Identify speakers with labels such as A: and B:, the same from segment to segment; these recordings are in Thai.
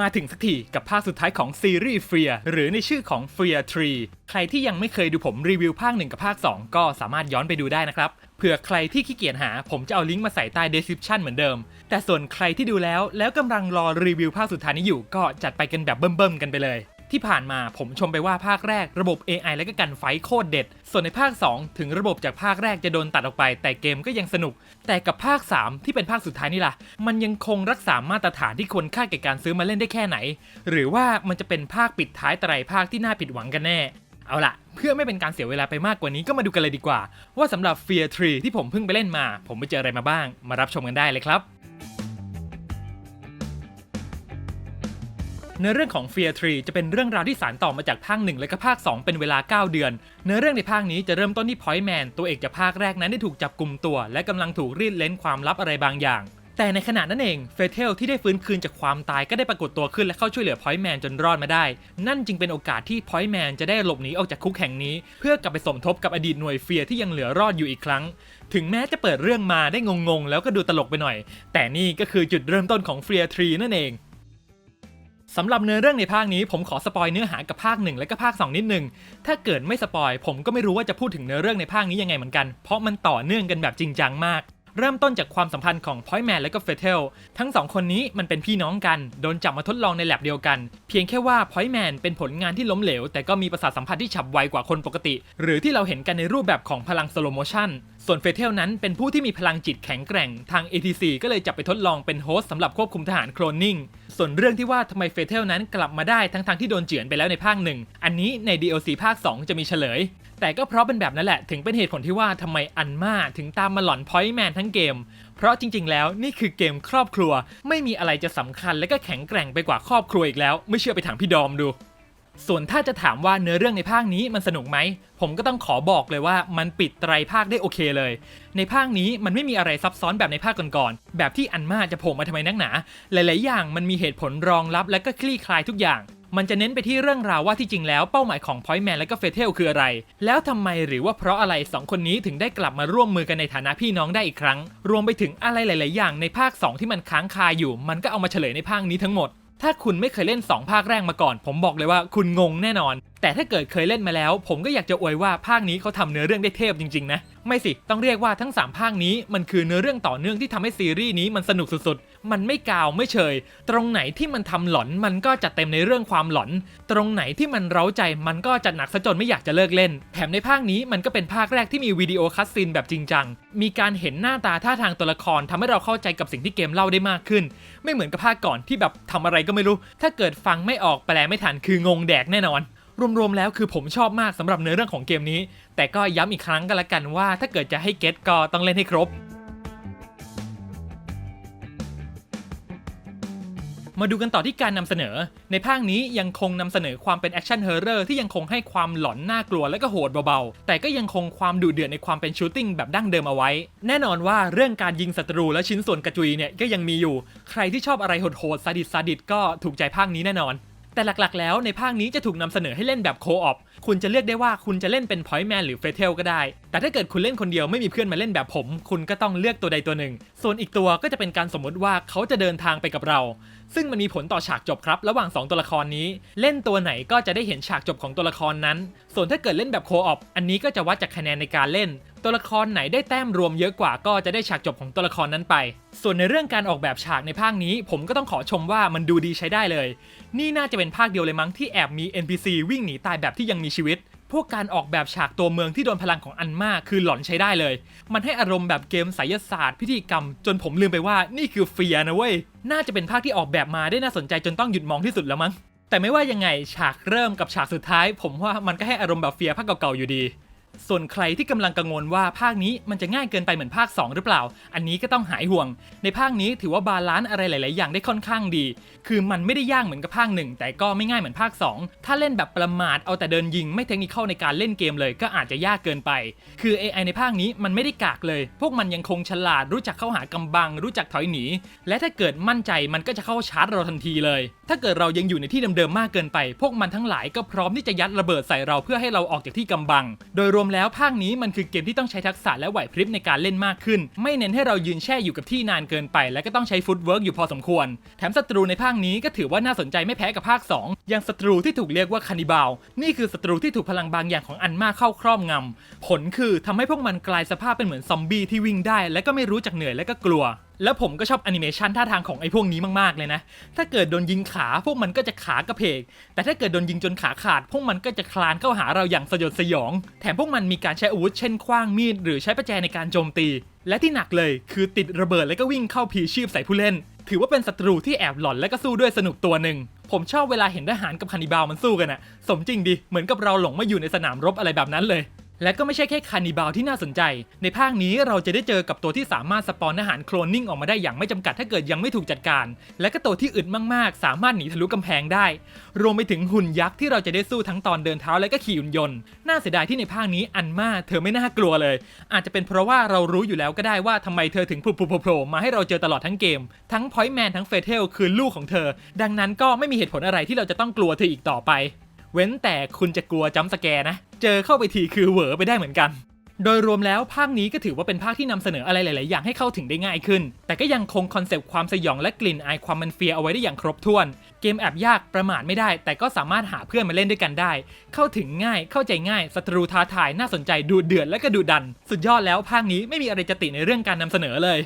A: มาถึงสักทีกับภาคสุดท้ายของซีรีส์เฟียหรือในชื่อของ f ฟียทรีใครที่ยังไม่เคยดูผมรีวิวภาค 1 กับภาค 2 ก็สามารถย้อนไปดูได้นะครับเผื่อใครที่ขี้เกียจหา ผมจะเอาลิงก์มาใส่ใต้ description เหมือนเดิม แต่ส่วนใครที่ดูแล้วแล้วกำลังรอรีวิวภาคสุดท้ายนี้อยู่ก็จัดไปกันแบบเบิ่มๆกันไปเลย ที่ผ่านมาผมชมไปว่าภาคแรกระบบ AI และก็กันไฟโคตรเด็ด ส่วนในภาค 2 ถึงระบบจากภาคแรกจะโดนตัดออกไป แต่เกมก็ยังสนุก แต่กับภาค 3 ที่เป็นภาคสุดท้ายนี่ล่ะ มันยังคงรักษามาตรฐานที่ควรค่าแก่การซื้อมาเล่นได้แค่ไหน หรือว่ามันจะเป็นภาคปิดท้ายไตรภาคที่น่าผิดหวังกันแน่ เอาล่ะ เพื่อไม่เป็นการเสียเวลาไปมากกว่านี้ก็มาดูกันเลยดีกว่า ว่าสำหรับ Fear Tree ที่ผมเพิ่งไปเล่นมา ผมไปเจออะไรมาบ้าง มารับชมกันได้เลยครับ เนื้อเรื่องของ Fear Tree จะเป็นเรื่องราวที่สานต่อมาจากภาค1และก็ภาค 2 เป็นเวลา 9 เดือน เนื้อเรื่องในภาคนี้จะเริ่มต้นที่ Point Man ตัวเอกจากภาคแรกนั้นได้ถูกจับกลุ่มตัว และกำลังถูกรีดเล้นความลับอะไรบางอย่าง แต่ในขณะนั้นเองเฟเทลที่ได้ฟื้นคืนจากความตายก็ได้ปรากฏตัวขึ้นและเข้าช่วยเหลือ Point Man จนรอดมาได้ นั่นจึงเป็นโอกาสที่ Point Man จะได้หลบหนีออกจากคุกแห่งนี้ เพื่อกลับไปสมทบกับอดีตหน่วยเฟียที่ยังเหลือรอดอยู่อีกครั้งถึงแม้จะเปิดเรื่องมาได้งงๆ แล้วก็ดูตลกไปหน่อย แต่นี่ก็คือจุดเริ่มต้นของ Fear Tree นั่นเอง สำหรับเนื้อเรื่องในภาคนี้ผมขอสปอยเนื้อหากับภาค1และก็ภาค 2 นิดนึง ถ้าเกิดไม่สปอยผมก็ไม่รู้ว่าจะพูดถึงเนื้อเรื่องในภาคนี้ยังไงเหมือนกัน เพราะมันต่อเนื่องกันแบบจริงจังมาก เริ่มต้นจากความสัมพันธ์ของพอยแมนและก็เฟเทลทั้งสองคนนี้มันเป็นพี่น้องกัน โดนจับมาทดลองในแลบเดียวกัน เพียงแค่ว่าพอยแมนเป็นผลงานที่ล้มเหลว แต่ก็มีประสาทสัมผัสที่ฉับไวกว่าคนปกติ หรือที่เราเห็นกันในรูปแบบของพลังสโลโมชัน ส่วนเฟเทลนั้นเป็นผู้ที่มีพลังจิตแข็งแกร่ง ทาง ATC ก็เลยจับไปทดลองเป็นโฮสต์สำหรับควบคุมทหารโคลนนิ่ง ส่วนเรื่องที่ว่าทำไมเฟเทลนั้นกลับมาได้ทั้งๆทที่โดนเจือนไปแล้วในภาคหนึ่ง อันนี้ใน DLC ภาค 2 จะมีเฉลย แต่ก็เพราะเป็นแบบนั้นแหละ ถึงเป็นเหตุผลที่ว่าทำไมอันมาถึงตามมาหลอนพอยต์แมนทั้งเกม เพราะจริง ๆ แล้วนี่คือเกมครอบครัว ไม่มีอะไรจะสำคัญและก็แข็งแกร่งไปกว่าครอบครัวอีกแล้ว ไม่เชื่อไปถามพี่ดอมดู ส่วนถ้าจะถามว่าเนื้อเรื่องในภาคนี้มันสนุกไหม ผมก็ต้องขอบอกเลยว่ามันปิดไตรภาคได้โอเคเลย ในภาคนี้มันไม่มีอะไรซับซ้อนแบบในภาคก่อนๆ แบบที่อันมาจะโผล่มาทำไมนักหนา หลายๆ อย่างมันมีเหตุผลรองรับและก็คลี่คลายทุกอย่าง มันจะเน้นไปที่เรื่องราวว่าที่จริงแล้วเป้าหมายของ Point Man และก็เฟเทลคืออะไร แล้วทำไมหรือว่าเพราะอะไรสองคนนี้ถึงได้กลับมาร่วมมือกันในฐานะพี่น้องได้อีกครั้ง รวมไปถึงอะไรหลาย ๆ อย่างในภาค 2 ที่มันค้างคาอยู่ มันก็เอามาเฉลยในภาคนี้ทั้งหมด ถ้าคุณไม่เคยเล่น 2 ภาคแรกมาก่อน ผมบอกเลยว่าคุณงงแน่นอน แต่ถ้าเกิดเคยเล่นมาแล้ว ผมก็อยากจะอวยว่าภาคนี้เขาทำเนื้อเรื่องได้เทพจริงๆนะไม่สิต้องเรียกว่าทั้ง 3 ภาคนี้มันคือเนื้อเรื่องต่อเนื่องที่ทำให้ซีรีส์นี้มันสนุกสุดๆ มันไม่กาวไม่เฉย ตรงไหนที่มันทำหลอนมันก็จัดเต็มในเรื่องความหลอน ตรงไหนที่มันเร้าใจมันก็จัดหนักซะจนไม่อยากจะเลิกเล่น แถมในภาคนี้มันก็เป็นภาคแรกที่มีวิดีโอคัสซีนแบบจริงจัง มีการเห็นหน้าตาท่าทางตัวละครทำให้เราเข้าใจกับสิ่งที่เกมเล่าได้มากขึ้น ไม่เหมือนกับภาคก่อนที่แบบทำอะไรก็ไม่รู้ ถ้าเกิดฟังไม่ออกแปลไม่ทันคืองงแดกแน่นอน รวมๆแล้วคือผมชอบมากสำหรับเนื้อเรื่องของเกมนี้ แต่ก็ย้ำอีกครั้งกันละกันว่า ถ้าเกิดจะให้เก็ตก็ต้องเล่นให้ครบ มาดูกันต่อที่การนำเสนอ ในภาคนี้ยังคงนำเสนอความเป็นแอคชั่นเฮอร์เรอร์ที่ยังคงให้ความหลอนน่ากลัวและก็โหดเบาๆ แต่ก็ยังคงความดุเดือดในความเป็นชูตติ้งแบบดั้งเดิมเอาไว้ แน่นอนว่าเรื่องการยิงศัตรูและชิ้นส่วนกระจุยเนี่ยก็ยังมีอยู่ ใครที่ชอบอะไรโหดๆซาดิสซาดิสก็ถูกใจภาคนี้แน่นอน แต่หลักๆ แล้วในภาคนี้จะถูกนำเสนอให้เล่นแบบโคออปคุณจะเลือกได้ว่าคุณจะเล่นเป็นพอยต์แมนหรือเฟเทลก็ได้ แต่ถ้าเกิดคุณเล่นคนเดียวไม่มีเพื่อนมาเล่นแบบผม คุณก็ต้องเลือกตัวใดตัวหนึ่ง ส่วนอีกตัวก็จะเป็นการสมมติว่าเขาจะเดินทางไปกับเรา ซึ่งมันมีผลต่อฉากจบครับ ระหว่าง 2 ตัวละครนี้ เล่นตัวไหนก็จะได้เห็นฉากจบของตัวละครนั้น ส่วนถ้าเกิดเล่นแบบโคออปอันนี้ก็จะวัดจากคะแนนในการเล่น ตัวละครไหนได้แต้มรวมเยอะกว่าก็จะได้ฉากจบของตัวละครนั้นไป ส่วนในเรื่องการออกแบบฉากในภาคนี้ ผมก็ต้องขอชมว่ามันดูดีใช้ได้เลย นี่น่าจะเป็นภาคเดียวเลยมั้งที่แอบมี NPC วิ่งหนีตายแบบที่ยังมีชีวิต พวกการออกแบบฉากตัวเมืองที่โดนพลังของอันมาคือหลอนใช้ได้เลย มันให้อารมณ์แบบเกมไสยศาสตร์พิธีกรรม จนผมลืมไปว่านี่คือเฟียนะเว้ย น่าจะเป็นภาคที่ออกแบบมาได้น่าสนใจจนต้องหยุดมองที่สุดแล้วมั้ง แต่ไม่ว่ายังไงฉากเริ่มกับฉากสุดท้าย ผมว่ามันก็ให้อารมณ์แบบเฟียภาคเก่าๆอยู่ดี ส่วนใครที่กำลังกังวลว่าภาคนี้มันจะง่ายเกินไปเหมือนภาค 2 หรือเปล่า อันนี้ก็ต้องหายห่วง ในภาคนี้ถือว่าบาลานซ์อะไรหลาย ๆ อย่างได้ค่อนข้างดี คือมันไม่ได้ยากเหมือนกับภาคหนึ่งแต่ก็ไม่ง่ายเหมือนภาค 2 ถ้าเล่นแบบประมาทเอาแต่เดินยิงไม่เทคนิคเข้าในการเล่นเกมเลยก็อาจจะยากเกินไป คือ AI ในภาคนี้มันไม่ได้กากเลย พวกมันยังคงฉลาดรู้จักเข้าหากำบัง รู้จักถอยหนี และถ้าเกิดมั่นใจมันก็จะเข้าชาร์จเราทันทีเลย ถ้าเกิดเรายังอยู่ในที่เดิมๆมากเกินไป พวกมันทั้งหลายก็พร้อมที่จะยัดระเบิดใส่เราเพื่อให้เราออกจากที่กำบัง โดยรวมแล้วภาคนี้มันคือเกมที่ต้องใช้ทักษะและไหวพริบในการเล่นมากขึ้น ไม่เน้นให้เรายืนแช่อยู่กับที่นานเกินไป และก็ต้องใช้ฟุตเวิร์กอยู่พอสมควร แถมศัตรูในภาคนี้ก็ถือว่าน่าสนใจไม่แพ้กับภาค 2 อย่างศัตรูที่ถูกเรียกว่าคานิบาล นี่คือศัตรูที่ถูกพลังบางอย่างของอันมาเข้าครอบงำผลคือทำให้พวกมันกลายสภาพเป็นเหมือนซอมบี้ที่วิ่งได้ และก็ไม่รู้จักเหนื่อยและก็กลัว แล้วผมก็ชอบแอนิเมชันท่าทางของไอ้พวกนี้มากๆเลยนะ ถ้าเกิดโดนยิงขาพวกมันก็จะขากระเพก แต่ถ้าเกิดโดนยิงจนขาขาด พวกมันก็จะคลานเข้าหาเราอย่างสยดสยอง แถมพวกมันมีการใช้อาวุธเช่นคว้างมีด หรือใช้ประแจในการโจมตี และที่หนักเลยคือติดระเบิดแล้วก็วิ่งเข้าพีชีพใส่ผู้เล่น ถือว่าเป็นศัตรูที่แอบหลอนและก็สู้ด้วยสนุกตัวหนึ่ง ผมชอบเวลาเห็นทหารกับคานิบาลมันสู้กันอะสมจริงดิ เหมือนกับเราหลงมาอยู่ในสนามรบอะไรแบบนั้นเลย และก็ไม่ใช่แค่คานิบาลที่น่าสนใจ ในภาคนี้เราจะได้เจอกับตัวที่สามารถสปอนอาหารโคลนนิ่งออกมาได้อย่างไม่จำกัดถ้าเกิดยังไม่ถูกจัดการ และก็ตัวที่อึดมากๆ สามารถหนีทะลุกำแพงได้ รวมไปถึงหุ่นยักษ์ที่เราจะได้สู้ทั้งตอนเดินเท้าและก็ขี่หุ่นยนต์ น่าเสียดายที่ในภาคนี้อันมาเธอไม่น่ากลัวเลย อาจจะเป็นเพราะว่าเรารู้อยู่แล้วก็ได้ว่าทำไมเธอถึงโผล่มาให้เราเจอตลอดทั้งเกม ทั้งพอยต์แมนทั้งเฟเทลคือลูกของเธอ ดังนั้นก็ไม่มีเหตุผลอะไรที่เราจะต้องกลัวเธออีกต่อไป เว้นแต่คุณจะกลัวจัมสแกร์นะ เจอเข้าไปทีคือเหวอไปได้เหมือนกัน โดยรวมแล้วภาคนี้ก็ถือว่าเป็นภาคที่นำเสนออะไรหลาย ๆ อย่างให้เข้าถึงได้ง่ายขึ้น แต่ก็ยังคงคอนเซปต์ความสยองและกลิ่นอายความมันเฟียเอาไว้ได้อย่างครบถ้วน เกมแอบยากประมาทไม่ได้ แต่ก็สามารถหาเพื่อนมาเล่นด้วยกันได้ เข้าถึงง่ายเข้าใจง่ายศัตรูท้าทายน่าสนใจดูเดือดและก็ดูดัน สุดยอดแล้วภาคนี้ไม่มีอะไรจะติในเรื่องการนำเสนอเลย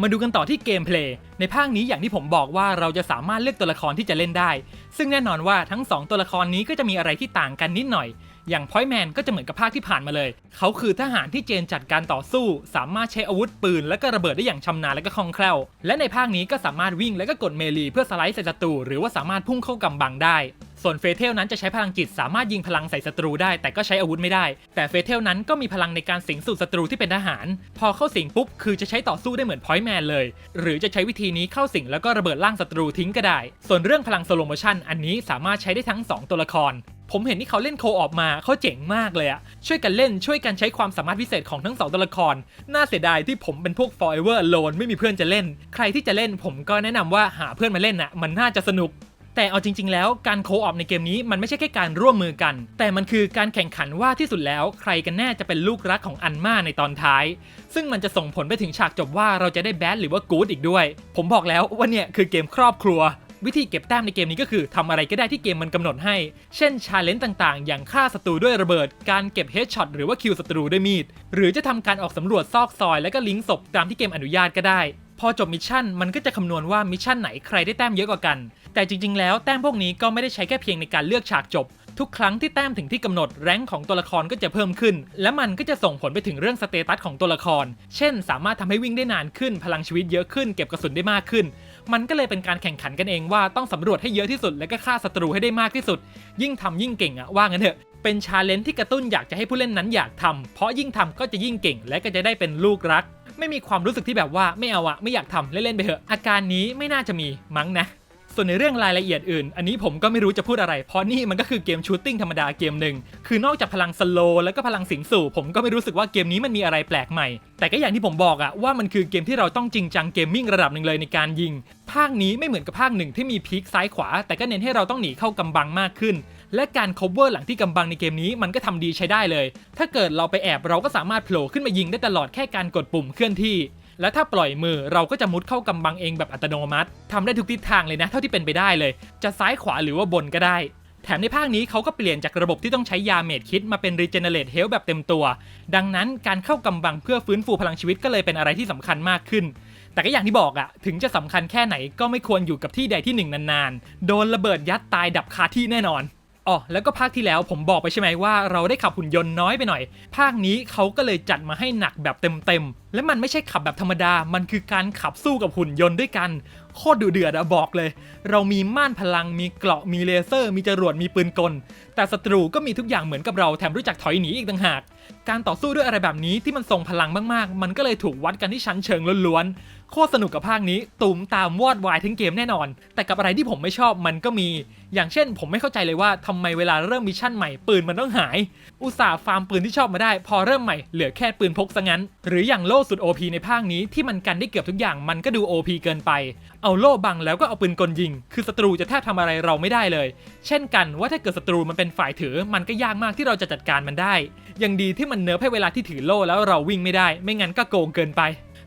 A: มาดูกันต่อที่เกมเพลย์ในภาคนี้อย่างที่ผมบอกว่าเราจะสามารถเลือกตัวละครที่จะเล่นได้ ซึ่งแน่นอนว่าทั้ง 2 ตัวละครนี้ก็จะมีอะไรที่ต่างกันนิดหน่อย อย่างพอยแมนก็จะเหมือนกับภาคที่ผ่านมาเลย เขาคือทหารที่เจนจัดการต่อสู้ สามารถใช้อาวุธปืน และก็ระเบิดได้อย่างชำนาญและก็คล่องแคล่ว และในภาคนี้ก็สามารถวิ่งและก็กดเมลีเพื่อสไลด์ใส่ศัตรูหรือว่าสามารถพุ่งเข้ากำบังได้ ส่วนเฟเทลนั้นจะใช้พลังจิตสามารถยิงพลังใส่ศัตรูได้ แต่ก็ใช้อาวุธไม่ได้ แต่เฟเทลนั้นก็มีพลังในการสิงสู่ศัตรูที่เป็นทหาร พอเข้าสิงปุ๊บคือจะใช้ต่อสู้ได้เหมือนพอยต์แมนเลย หรือจะใช้วิธีนี้เข้าสิงแล้วก็ระเบิดร่างศัตรูทิ้งก็ได้ ส่วนเรื่องพลังสโลโมชันอันนี้สามารถใช้ได้ทั้ง 2 ตัวละครผมเห็นที่เขาเล่นโคออกมาเขาเจ๋งมากเลยอะช่วยกันเล่นช่วยกันใช้ความสามารถพิเศษของทั้งสองตัวละคร น่าเสียดายที่ผมเป็นพวก forever alone ไม่มีเพื่อนจะเล่น ใครที่จะเล่นผมก็แนะนำว่าหาเพื่อนมาเล่นนะมันน่าจะสนุก แต่เอาจริง ๆ แล้วการโคออปในเกมนี้มันไม่ใช่แค่การร่วมมือกัน แต่มันคือการแข่งขันว่าที่สุดแล้ว ใครกันแน่จะเป็นลูกรักของอันมาในตอนท้าย ซึ่งมันจะส่งผลไปถึงฉากจบว่าเราจะได้แบดหรือว่ากู๊ดอีกด้วย ผมบอกแล้วว่าเนี่ยคือเกมครอบครัว วิธีเก็บแต้มในเกมนี้ก็คือทำอะไรก็ได้ที่เกมมันกำหนดให้ เช่นชาเลนจ์ต่างๆ อย่างฆ่าศัตรูด้วยระเบิด การเก็บเฮดช็อตหรือว่าคิวศัตรูด้วยมีด หรือจะทำการออกสำรวจซอกซอย และก็ลิงก์ศพตามที่เกมอนุญาตก็ได้ พอจบมิชชั่นมันก็จะคำนวณว่ามิชชั่นไหนใครได้แต้มเยอะกว่ากัน แต่จริงๆ แล้วแต้มพวกนี้ก็ไม่ได้ใช้แค่เพียงในการเลือกฉากจบ ทุกครั้งที่แต้มถึงที่กำหนดแรงของตัวละครก็จะเพิ่มขึ้น และมันก็จะส่งผลไปถึงเรื่องสเตตัสของตัวละคร เช่น สามารถทำให้วิ่งได้นานขึ้น พลังชีวิตเยอะขึ้น เก็บกระสุนได้มากขึ้น มันก็เลยเป็นการแข่งขันกันเองว่าต้องสำรวจให้เยอะที่สุด และก็ฆ่าศัตรูให้ได้มากที่สุด ยิ่งทำยิ่งเก่งอะว่างั้นเถอะเป็นชาเลนจ์ที่กระตุ้นอยากจะให้ผู้เล่นนั้นอยากทำเพราะยิ่งทำก็จะยิ่งเก่ง และก็จะได้เป็นลูกรัก ไม่มีความรู้สึกที่แบบว่าไม่เอาอะไม่อยากทำเล่นๆไปเถอะอาการนี้ไม่น่าจะมีมั้งนะ ส่วนในเรื่องรายละเอียดอื่น อันนี้ผมก็ไม่รู้จะพูดอะไร เพราะนี่มันก็คือเกมชูตติ้งธรรมดาเกมหนึ่ง คือนอกจากพลังสโลแล้วก็พลังสิงสู่ผมก็ไม่รู้สึกว่าเกมนี้มันมีอะไรแปลกใหม่ แต่ก็อย่างที่ผมบอกอะว่ามันคือเกมที่เราต้องจริงจังเกมมิ่งระดับหนึ่งเลยในการยิง ภาคนี้ไม่เหมือนกับภาคหนึ่งที่มีพีคซ้ายขวา แต่ก็เน้นให้เราต้องหนีเข้ากำบังมากขึ้น และการ cover หลังที่กำบังในเกมนี้มันก็ทำดีใช้ได้เลย ถ้าเกิดเราไปแอบเราก็สามารถโผล่ขึ้นมายิงได้ตลอดแค่การกดปุ่มเคลื่อนที่ และถ้าปล่อยมือเราก็จะมุดเข้ากำบังเองแบบอัตโนมัติทำได้ทุกทิศทางเลยนะ เท่าที่เป็นไปได้เลย จะซ้ายขวาหรือว่าบนก็ได้ แถมในภาคนี้เขาก็เปลี่ยนจากระบบที่ต้องใช้ยาเมดคิดมาเป็น Regenerate Health แบบเต็มตัว ดังนั้นการเข้ากำบังเพื่อฟื้นฟูพลังชีวิตก็เลยเป็นอะไรที่สำคัญมากขึ้นแต่ก็อย่างที่บอกอะถึงจะสำคัญแค่ไหนก็ไม่ควรอยู่กับที่ใดที่หนึ่งนานๆ โดนระเบิดยัดตายดับคาที่แน่นอนอ๋อแล้วก็ภาคที่แล้วผมบอกไปใช่ไหมว่าเราได้ขับหุ่นยนต์น้อยไปหน่อย ภาคนี้เขาก็เลยจัดมาให้หนักแบบเต็มๆ และมันไม่ใช่ขับแบบธรรมดา มันคือการขับสู้กับหุ่นยนต์ด้วยกัน โคตรดุเดือดอะบอกเลย เรามีม่านพลัง มีเกราะ มีเลเซอร์ มีจรวด มีปืนกล แต่ศัตรูก็มีทุกอย่างเหมือนกับเรา แถมรู้จักถอยหนีอีกต่างหาก การต่อสู้ด้วยอะไรแบบนี้ที่มันทรงพลังมากๆ มันก็เลยถูกวัดกันที่ชั้นเชิงล้วนๆ โคตรสนุกกับภาคนี้ตุ่มตามวอดวายทั้งเกมแน่นอน แต่กับอะไรที่ผมไม่ชอบมันก็มี อย่างเช่น ผมไม่เข้าใจเลยว่าทำไมเวลาเริ่มมิชชั่นใหม่ปืนมันต้องหาย อุตส่าห์ฟาร์มปืนที่ชอบมาได้ พอเริ่มใหม่เหลือแค่ปืนพกซะงั้น หรืออย่างโลสุด OP ในภาคนี้ที่มันกันได้เกือบทุกอย่างมันก็ดู OP เกินไป เอาโล่บังแล้วก็เอาปืนกลยิง คือศัตรูจะแทบทำอะไรเราไม่ได้เลย เช่นกันว่าถ้าเกิดศัตรูมันเป็นฝ่ายถือ มันก็ยากมากที่เราจะจัดการมันได้ ยังดีที่มันเนิร์ฟให้เวลาที่ถือโล่แล้วเราวิ่งไม่ได้ ไม่งั้นก็โกงเกินไป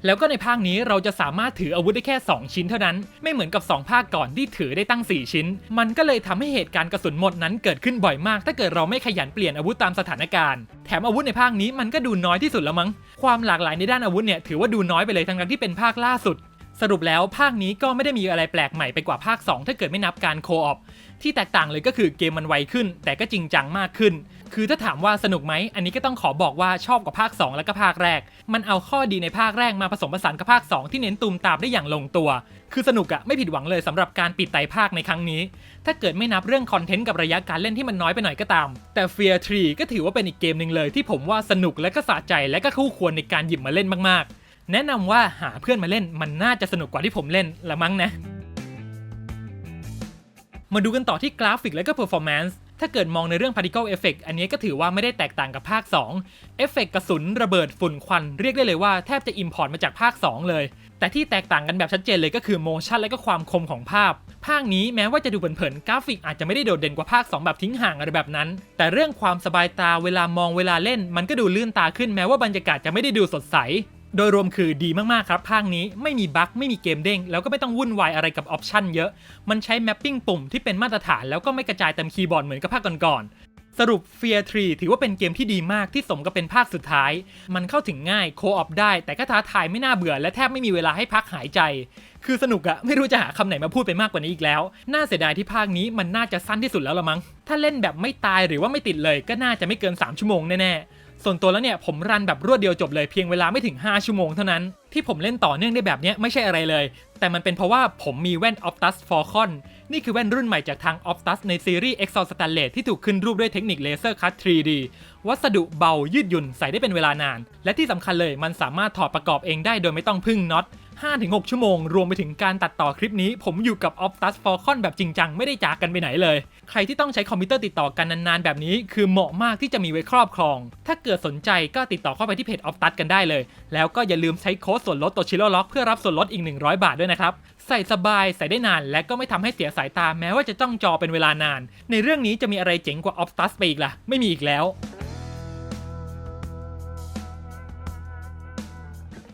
A: แล้วก็ในภาคนี้เราจะสามารถถืออาวุธได้แค่ 2 ชิ้นเท่านั้น ไม่เหมือนกับ 2 ภาคก่อนที่ถือได้ตั้ง 4 ชิ้น มันก็เลยทำให้เหตุการณ์กระสุนหมดนั้นเกิดขึ้นบ่อยมาก ถ้าเกิดเราไม่ขยันเปลี่ยนอาวุธตามสถานการณ์ แถมอาวุธในภาคนี้มันก็ดูน้อยที่สุดแล้วมั้ง ความหลากหลายในด้านอาวุธเนี่ยถือว่าดูน้อยไปเลยทั้งๆที่เป็นภาคล่าสุด สรุปแล้วภาคนี้ก็ไม่ได้มีอะไรแปลกใหม่ไปกว่าภาค 2 ถ้าเกิดไม่นับการโคออปที่แตกต่างเลยก็คือเกมมันไวขึ้น แต่ก็จริงจังมากขึ้น คือถ้าถามว่าสนุกไหม อันนี้ก็ต้องขอบอกว่าชอบกว่าภาค 2 และก็ภาคแรก มันเอาข้อดีในภาคแรกมาผสมผสานกับภาค 2 ที่เน้นตูมตามได้อย่างลงตัว คือสนุกอะไม่ผิดหวังเลยสำหรับการปิดไตภาคในครั้งนี้ ถ้าเกิดไม่นับเรื่องคอนเทนต์กับระยะการเล่นที่มันน้อยไปหน่อยก็ตาม แต่ Fear 3 ก็ถือว่าเป็นอีกเกมหนึ่งเลยที่ผมว่าสนุกและก็สะใจและก็คู่ควรในการหยิบมาเล่นมากๆ แนะนำว่าหาเพื่อนมาเล่นมันน่าจะสนุกกว่าที่ผมเล่นละมั้งนะ มาดูกันต่อที่กราฟิกและก็ performance ถ้าเกิดมองในเรื่อง particle effect อันนี้ก็ถือว่าไม่ได้แตกต่างกับภาค2เอฟเฟกต์กระสุนระเบิดฝุ่นควันเรียกได้เลยว่าแทบจะ import มาจากภาค 2 เลย แต่ที่แตกต่างกันแบบชัดเจนเลยก็คือ motion และก็ความคมของภาพ ภาคนี้แม้ว่าจะดูเผินๆกราฟิกอาจจะไม่ได้โดดเด่นกว่าภาค 2 แบบทิ้งห่างอะไรแบบนั้น แต่เรื่องความสบายตาเวลามองเวลาเล่น มันก็ดูลื่นตาขึ้นแม้ว่าบรรยากาศจะไม่ได้ดูสดใส โดยรวมคือดีมากๆครับ ภาคนี้ไม่มีบั๊กไม่มีเกมเด้ง แล้วก็ไม่ต้องวุ่นวายอะไรกับออปชันเยอะ มันใช้แมปปิ้งปุ่มที่เป็นมาตรฐานแล้วก็ไม่กระจายเต็มคีย์บอร์ดเหมือนกับภาคก่อนๆสรุป Fear 3 ถือว่าเป็นเกมที่ดีมากที่สมกับเป็นภาคสุดท้าย มันเข้าถึงง่ายโคออปได้ แต่ก็ท้าทายไม่น่าเบื่อ และแทบไม่มีเวลาให้พักหายใจ คือสนุกอะไม่รู้จะหาคำไหนมาพูดไปมากกว่านี้อีกแล้ว น่าเสียดายที่ภาคนี้มันน่าจะสั้นที่สุดแล้วละมั้งถ้าเล่นแบบไม่ตายหรือว่าไม่ติดเลยก็น่าจะไม่เกิน 3 ชั่วโมงแน่ๆ ส่วนตัวแล้วเนี่ยผมรันแบบรวดเดียวจบเลยเพียงเวลาไม่ถึง 5 ชั่วโมงเท่านั้น ที่ผมเล่นต่อเนื่องได้แบบนี้ไม่ใช่อะไรเลย แต่มันเป็นเพราะว่าผมมีแว่น Optus Falcon นี่คือแว่นรุ่นใหม่จากทาง Optus ในซีรีส์ Exo Stainless ที่ถูกขึ้นรูปด้วยเทคนิคเลเซอร์คัต 3D วัสดุเบายืดหยุ่นใส่ได้เป็นเวลานาน และที่สำคัญเลยมันสามารถถอดประกอบเองได้โดยไม่ต้องพึ่งน็อต 5-6 ชั่วโมง รวมไปถึงการตัดต่อคลิปนี้ ผมอยู่กับ Optus Falcon แบบจริงจัง ไม่ได้จากกันไปไหนเลย ใครที่ต้องใช้คอมพิวเตอร์ติดต่อกันนานๆ แบบนี้คือเหมาะมากที่จะมีไว้ครอบครอง ถ้าเกิดสนใจก็ติดต่อเข้าไปที่เพจ Optus กันได้เลย แล้วก็อย่าลืมใช้โค้ดส่วนลดตัวชิโร่ล็อกเพื่อรับส่วนลดอีก 100 บาทด้วยนะครับใส่สบายใส่ได้นาน และก็ไม่ทำให้เสียสายตาแม้ว่าจะจ้องจอเป็นเวลานาน ในเรื่องนี้จะมีอะไรเจ๋งกว่า Optus ไปอีกล่ะไม่มีอีกแล้ว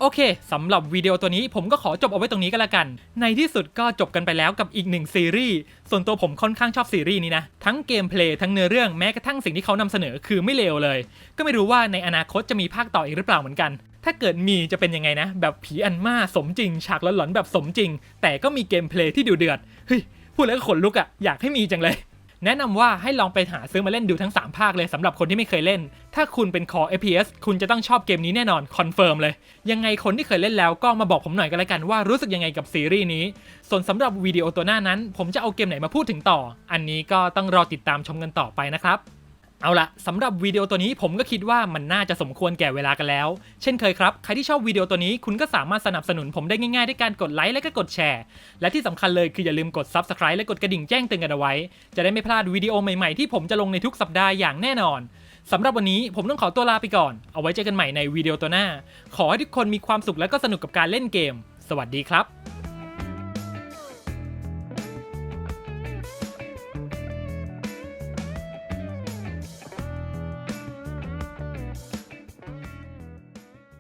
A: โอเคสำหรับวิดีโอตัวนี้ผมก็ขอจบเอาไว้ตรงนี้ก็แล้วกัน ในที่สุดก็จบกันไปแล้วกับอีกหนึ่งซีรีส์ส่วนตัวผมค่อนข้างชอบซีรีส์นี้นะทั้งเกมเพลย์ทั้งเนื้อเรื่องแม้กระทั่งสิ่งที่เขานำเสนอคือไม่เลวเลย ก็ไม่รู้ว่าในอนาคตจะมีภาคต่ออีกหรือเปล่าเหมือนกันถ้าเกิดมีจะเป็นยังไงนะ แบบผีอันมาสมจริง ฉากหลอนๆแบบสมจริง แต่ก็มีเกมเพลย์ที่ดูเดือดเฮ้ยพูดแล้วก็ขนลุกอะอยากให้มีจังเลย แนะนำว่าให้ลองไปหาซื้อมาเล่นดูทั้ง 3 ภาคเลยสำหรับคนที่ไม่เคยเล่น ถ้าคุณเป็นคอ FPS คุณจะต้องชอบเกมนี้แน่นอนคอนเฟิร์มเลย ยังไงคนที่เคยเล่นแล้วก็มาบอกผมหน่อยกันละกันว่ารู้สึกยังไงกับซีรีส์นี้ ส่วนสำหรับวิดีโอตัวหน้านั้น ผมจะเอาเกมไหนมาพูดถึงต่อ อันนี้ก็ต้องรอติดตามชมกันต่อไปนะครับ เอาละสำหรับวิดีโอตัวนี้ผมก็คิดว่ามันน่าจะสมควรแก่เวลากันแล้ว เช่นเคยครับ ใครที่ชอบวิดีโอตัวนี้คุณก็สามารถสนับสนุนผมได้ง่ายๆด้วยการกดไลค์และก็กดแชร์ และที่สำคัญเลยคืออย่าลืมกด Subscribe และกดกระดิ่งแจ้งเตือนกันเอาไว้ จะได้ไม่พลาดวิดีโอใหม่ๆที่ผมจะลงในทุกสัปดาห์อย่างแน่นอนสำหรับวันนี้ผมต้องขอตัวลาไปก่อน เอาไว้เจอกันใหม่ในวิดีโอตัวหน้า ขอให้ทุกคนมีความสุขและก็สนุกกับการเล่นเกม สวัสดีครับ